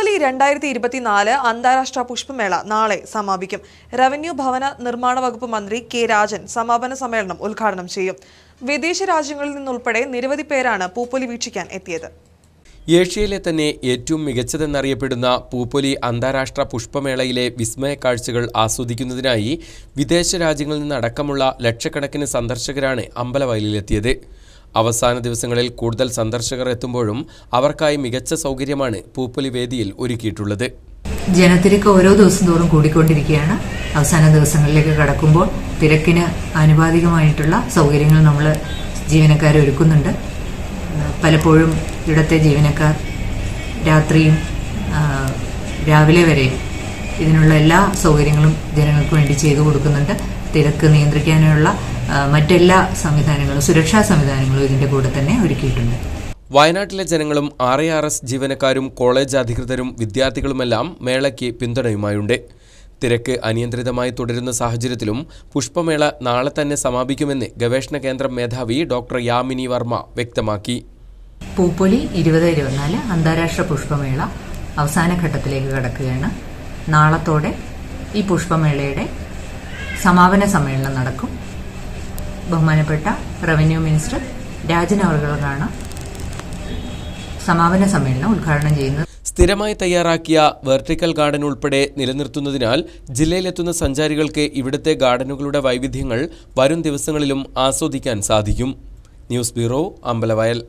പൂപ്പൊലി രണ്ടായിരത്തി ഇരുപത്തിനാല് അന്താരാഷ്ട്ര പുഷ്പമേള നാളെ സമാപിക്കും. റവന്യൂ ഭവന നിർമ്മാണ വകുപ്പ് മന്ത്രി കെ രാജൻ സമാപന സമ്മേളനം ഉദ്ഘാടനം ചെയ്യും. വിദേശ രാജ്യങ്ങളിൽ നിന്നുൾപ്പെടെ നിരവധി പേരാണ് പൂപ്പൊലി വീക്ഷിക്കാൻ എത്തിയത്. ഏഷ്യയിലെ തന്നെ ഏറ്റവും മികച്ചതെന്നറിയപ്പെടുന്ന പൂപ്പൊലി അന്താരാഷ്ട്ര പുഷ്പമേളയിലെ വിസ്മയ കാഴ്ചകൾ ആസ്വദിക്കുന്നതിനായി വിദേശ രാജ്യങ്ങളിൽ നിന്നടക്കമുള്ള ലക്ഷക്കണക്കിന് സന്ദർശകരാണ് അമ്പലവയലിലെത്തിയത്. അവസാന ദിവസങ്ങളിൽ കൂടുതൽ സന്ദർശകർ എത്തുമ്പോഴും അവർക്കായി മികച്ച സൗകര്യമാണ് പൂപ്പലി വേദിയിൽ ഒരുക്കിയിട്ടുള്ളത്. ജനത്തിരക്ക് ഓരോ ദിവസം തോറും കൂടിക്കൊണ്ടിരിക്കുകയാണ്. അവസാന ദിവസങ്ങളിലേക്ക് കടക്കുമ്പോൾ തിരക്കിന് ആനുപാതികമായിട്ടുള്ള സൗകര്യങ്ങൾ നമ്മൾ ജീവനക്കാർ ഒരുക്കുന്നുണ്ട്. പലപ്പോഴും ഇവിടുത്തെ ജീവനക്കാർ രാത്രിയും രാവിലെ വരെ ഇതിനുള്ള എല്ലാ സൗകര്യങ്ങളും ജനങ്ങൾക്ക് വേണ്ടി ചെയ്തു കൊടുക്കുന്നുണ്ട്. തിരക്ക് നിയന്ത്രിക്കാനുള്ള മറ്റെല്ലാ സംവിധാനങ്ങളും സുരക്ഷാ സംവിധാനങ്ങളും ഇതിന്റെ കൂടെ തന്നെ ഒരുക്കിയിട്ടുണ്ട്. വയനാട്ടിലെ ജനങ്ങളും ആർ എ ആർ എസ് ജീവനക്കാരും കോളേജ് അധികൃതരും വിദ്യാർത്ഥികളുമെല്ലാം മേളയ്ക്ക് പിന്തുണയുമായുണ്ട്. തിരക്ക് അനിയന്ത്രിതമായി തുടരുന്ന സാഹചര്യത്തിലും പുഷ്പമേള നാളെ തന്നെ സമാപിക്കുമെന്ന് ഗവേഷണ കേന്ദ്രം മേധാവി ഡോക്ടർ യാമിനി വർമ്മ വ്യക്തമാക്കി. പൂപ്പൊലി ഇരുപത് ഇരുപത്തിനാല് അന്താരാഷ്ട്ര പുഷ്പമേള അവസാന ഘട്ടത്തിലേക്ക് കടക്കുകയാണ്. നാളത്തോടെ ഈ പുഷ്പമേളയുടെ സമാപന സമ്മേളനം നടക്കും. ബഹുമാനപ്പെട്ട റവന്യൂ മിനിസ്റ്റർ രാജൻ അവർകളാണ് സമാപന സമ്മേളനം ഉദ്ഘാടനം ചെയ്യുന്നത്. സ്ഥിരമായി തയ്യാറാക്കിയ വെർട്ടിക്കൽ ഗാർഡൻ ഉൾപ്പെടെ നിലനിർത്തുന്നതിനാൽ ജില്ലയിലെത്തുന്ന സഞ്ചാരികൾക്ക് ഇവിടുത്തെ ഗാർഡനുകളുടെ വൈവിധ്യങ്ങൾ വരും ദിവസങ്ങളിലും ആസ്വദിക്കാൻ സാധിക്കും. News bureau Ambalavayal.